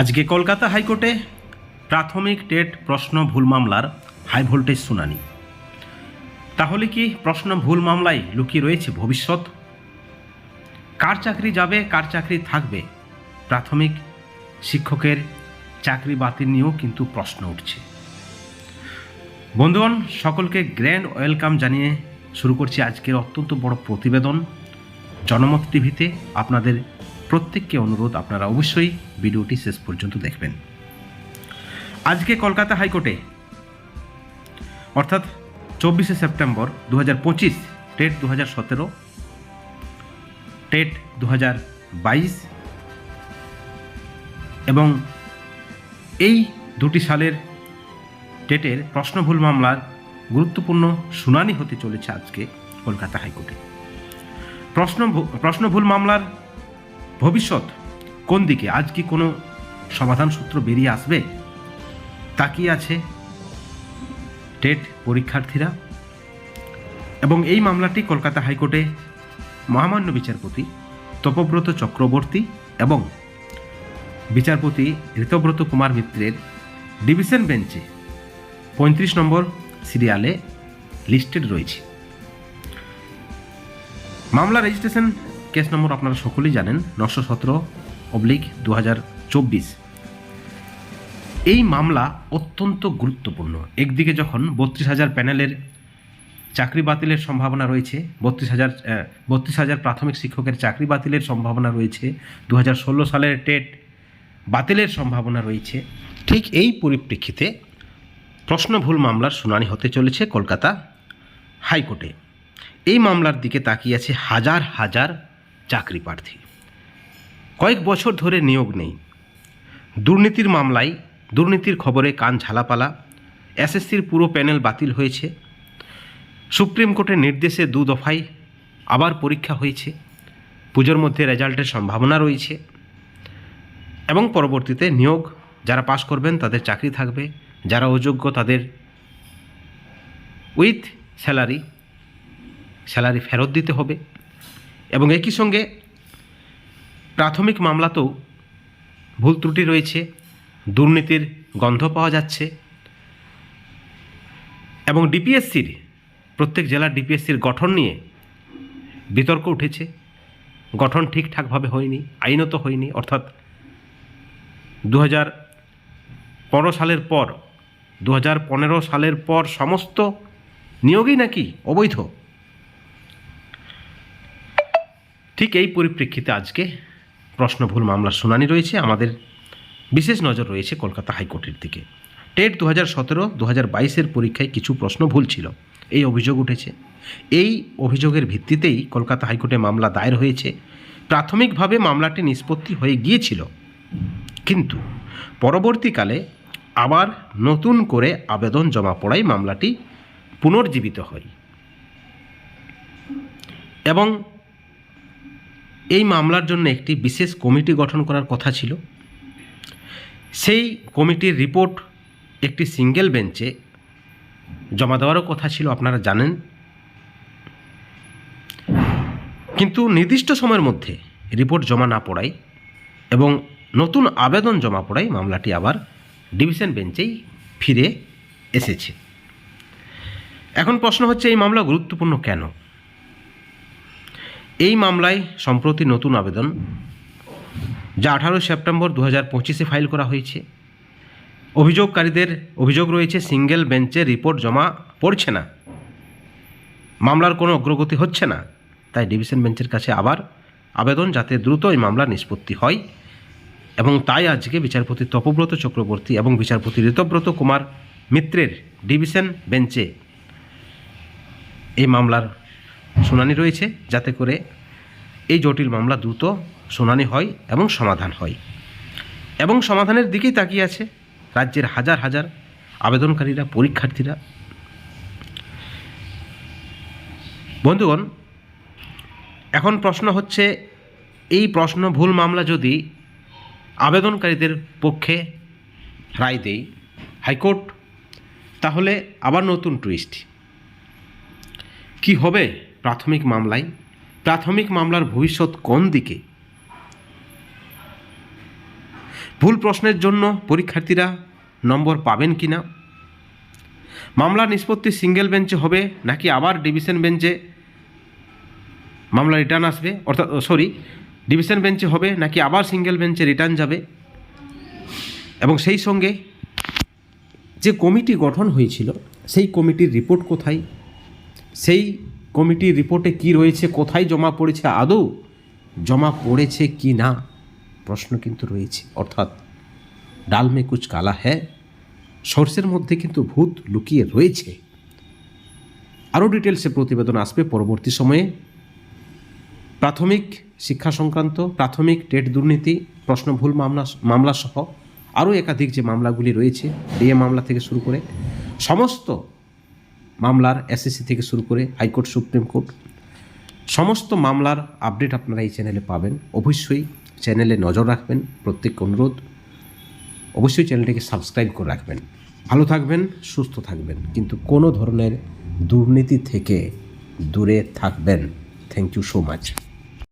আজকে কলকাতা হাইকোর্টে প্রাথমিক টেট প্রশ্ন ভুল মামলার হাই ভোল্টেজ শুনানি। তাহলে কি প্রশ্ন ভুল মামলায় লুকিয়ে রয়েছে ভবিষ্যৎ? কার চাকরি যাবে, কার চাকরি থাকবে? প্রাথমিক শিক্ষকের চাকরি বাতিল নিয়েও কিন্তু প্রশ্ন উঠছে। বন্ধুগণ, সকলকে গ্র্যান্ড ওয়েলকাম জানিয়ে শুরু করছি আজকের অত্যন্ত বড় প্রতিবেদন। জনমত টিভিতে আপনাদের প্রত্যেককে অনুরোধ আপনারা অবশ্যই ভিডিওটি শেষ পর্যন্ত দেখবেন। আজকে কলকাতা হাইকোর্টে, অর্থাৎ চব্বিশে সেপ্টেম্বর দু হাজার পঁচিশ, টেট দু হাজার সতেরো, টেট দু হাজার বাইশ, এবং এই দুটি সালের টেটের প্রশ্নভুল মামলার গুরুত্বপূর্ণ শুনানি হতে চলেছে আজকে কলকাতা হাইকোর্টে। প্রশ্ন প্রশ্নভুল মামলার ভবিষ্যৎ কোন দিকে? আজ কি কোনো সমাধান সূত্র বেরিয়ে আসবে? তাকিয়ে আছে টেট পরীক্ষার্থীরা এবং এই মামলাটি কলকাতা হাইকোর্টে মহামান্য বিচারপতি তপব্রত চক্রবর্তী এবং বিচারপতি ঋতব্রত কুমার মিত্রের ডিভিশন বেঞ্চে পঁয়ত্রিশ নম্বর সিরিয়ালে লিস্টেড রয়েছে। মামলা রেজিস্ট্রেশন কেস নম্বর আপনারা সকলেই জানেন, নশো সতেরো অবলিক দু হাজার চব্বিশ। এই মামলা অত্যন্ত গুরুত্বপূর্ণ। একদিকে যখন বত্রিশ হাজার প্যানেলের চাকরি বাতিলের সম্ভাবনা রয়েছে, বত্রিশ হাজার বত্রিশ হাজার প্রাথমিক শিক্ষকের চাকরি বাতিলের সম্ভাবনা রয়েছে দু হাজার ষোলো সালের টেট বাতিলের সম্ভাবনা রয়েছে, ঠিক এই পরিপ্রেক্ষিতে প্রশ্নভুল মামলার শুনানি হতে চলেছে কলকাতা হাইকোর্টে। এই মামলার দিকে তাকিয়ে আছে হাজার হাজার চাকরি প্রার্থী। কয়েক বছর ধরে নিয়োগ নেই। দুর্নীতির মামলায় দুর্নীতির খবরে কান ঝালাপালা, এসএসসির পুরো প্যানেল বাতিল হয়েছে, সুপ্রিম কোর্টের নির্দেশে দু দফায় আবার পরীক্ষা হয়েছে, পুজোর মধ্যে রেজাল্টের সম্ভাবনা রয়েছে এবং পরবর্তীতে নিয়োগ, যারা পাশ করবেন তাদের চাকরি থাকবে, যারা অযোগ্য তাদের উইথ স্যালারি স্যালারি ফেরত দিতে হবে। এবং একই সঙ্গে প্রাথমিক মামলাতেও ভুল ত্রুটি রয়েছে, দুর্নীতির গন্ধ পাওয়া যাচ্ছে এবং ডিপিএসসির, প্রত্যেক জেলার ডিপিএসসির গঠন নিয়ে বিতর্ক উঠেছে। গঠন ঠিকঠাকভাবে হয়নি, আইনত হয়নি, অর্থাৎ দু হাজার পনেরো সালের পর দু হাজার পনেরো সালের পর সমস্ত নিয়োগই নাকি অবৈধ? ঠিক এই পরিপ্রেক্ষিতে আজকে প্রশ্নভুল মামলার শুনানি রয়েছে। আমাদের বিশেষ নজর রয়েছে কলকাতা হাইকোর্টের দিকে। টেট দু হাজার সতেরো দু হাজার বাইশের পরীক্ষায় কিছু প্রশ্ন ভুল ছিল। এই অভিযোগ উঠেছে। এই অভিযোগের ভিত্তিতেই কলকাতা হাইকোর্টে মামলা দায়ের হয়েছে। প্রাথমিকভাবে মামলাটি নিষ্পত্তি হয়ে গিয়েছিল। কিন্তু পরবর্তীকালে আবার নতুন করে আবেদন জমা পড়ায় মামলাটি পুনর্জীবিত হয়। এবং এই মামলার জন্য একটি বিশেষ কমিটি গঠন করার কথা ছিল। সেই কমিটির রিপোর্ট একটি সিঙ্গেল বেঞ্চে জমা দেওয়ারও কথা ছিল, আপনারা জানেন। কিন্তু নির্দিষ্ট সময়ের মধ্যে রিপোর্ট জমা না পড়ায় এবং নতুন আবেদন জমা পড়ায় মামলাটি আবার ডিভিশন বেঞ্চেই ফিরে এসেছে। এখন প্রশ্ন হচ্ছে, এই মামলা গুরুত্বপূর্ণ কেন? এই মামলায় সম্প্রতি নতুন আবেদন, যা আঠারোই সেপ্টেম্বর দু হাজার পঁচিশে ফাইল করা হয়েছে। অভিযোগকারীদের অভিযোগ রয়েছে, সিঙ্গেল বেঞ্চে রিপোর্ট জমা পড়ছে না। মামলার কোনো অগ্রগতি হচ্ছে না। তাই ডিভিশন বেঞ্চের কাছে আবার আবেদন যাতে দ্রুত এই মামলা নিষ্পত্তি হয় এবং তাই আজকে বিচারপতি তপব্রত চক্রবর্তী এবং বিচারপতি ঋতব্রত কুমার মিত্রের ডিভিশন বেঞ্চে এই মামলার শুনানি রয়েছে যাতে করে এই জটিল মামলা দ্রুত শুনানি হয় এবং সমাধান হয়। এবং সমাধানের দিকেই তাকিয়ে আছে রাজ্যের হাজার হাজার আবেদনকারীরা, পরীক্ষার্থীরা। বন্ধুগণ, এখন প্রশ্ন হচ্ছে, এই প্রশ্ন ভুল মামলা যদি আবেদনকারীদের পক্ষে রায় দেয় হাইকোর্ট, তাহলে আবার নতুন টুইস্ট। কি হবে? প্রাথমিক মামলায়, প্রাথমিক মামলার ভবিষ্যৎ কোন দিকে? ভুল প্রশ্নের জন্য পরীক্ষার্থীরা নম্বর পাবেন কি না মামলা নিষ্পত্তি সিঙ্গেল বেঞ্চে হবে নাকি আবার ডিভিশন বেঞ্চে মামলা রিটার্ন আসবে? অর্থাৎ সরি, ডিভিশন বেঞ্চে হবে নাকি আবার সিঙ্গেল বেঞ্চে রিটার্ন যাবে? এবং সেই সঙ্গে যে কমিটি গঠন হয়েছিল, সেই কমিটির রিপোর্ট কোথায়? সেই কমিটির রিপোর্টে কি রয়েছে, কোথায় জমা পড়েছে, আদৌ জমা পড়েছে কি না? প্রশ্ন কিন্তু রয়েছে। অর্থাৎ ডাল মে কুচ কালা হ্যাঁ সর্ষের মধ্যে কিন্তু ভূত লুকিয়ে রয়েছে। আরও ডিটেলসে প্রতিবেদন আসবে পরবর্তী সময়ে। প্রাথমিক শিক্ষা সংক্রান্ত, প্রাথমিক টেট দুর্নীতি, প্রশ্ন ভুল মামলা মামলা সহ আরও একাধিক যে মামলাগুলি রয়েছে, ডিএ মামলা থেকে শুরু করে সমস্ত মামলার এসএসসি থেকে শুরু করে হাইকোর্ট, সুপ্রিম কোর্ট, সমস্ত মামলার আপডেট আপনারা এই চ্যানেলে পাবেন। অবশ্যই চ্যানেলে নজর রাখবেন প্রত্যেক অনুরোধ। অবশ্যই চ্যানেলটিকে সাবস্ক্রাইব করে রাখবেন। ভালো থাকবেন, সুস্থ থাকবেন, কিন্তু কোনো ধরনের দুর্নীতি থেকে দূরে থাকবেন। Thank you so much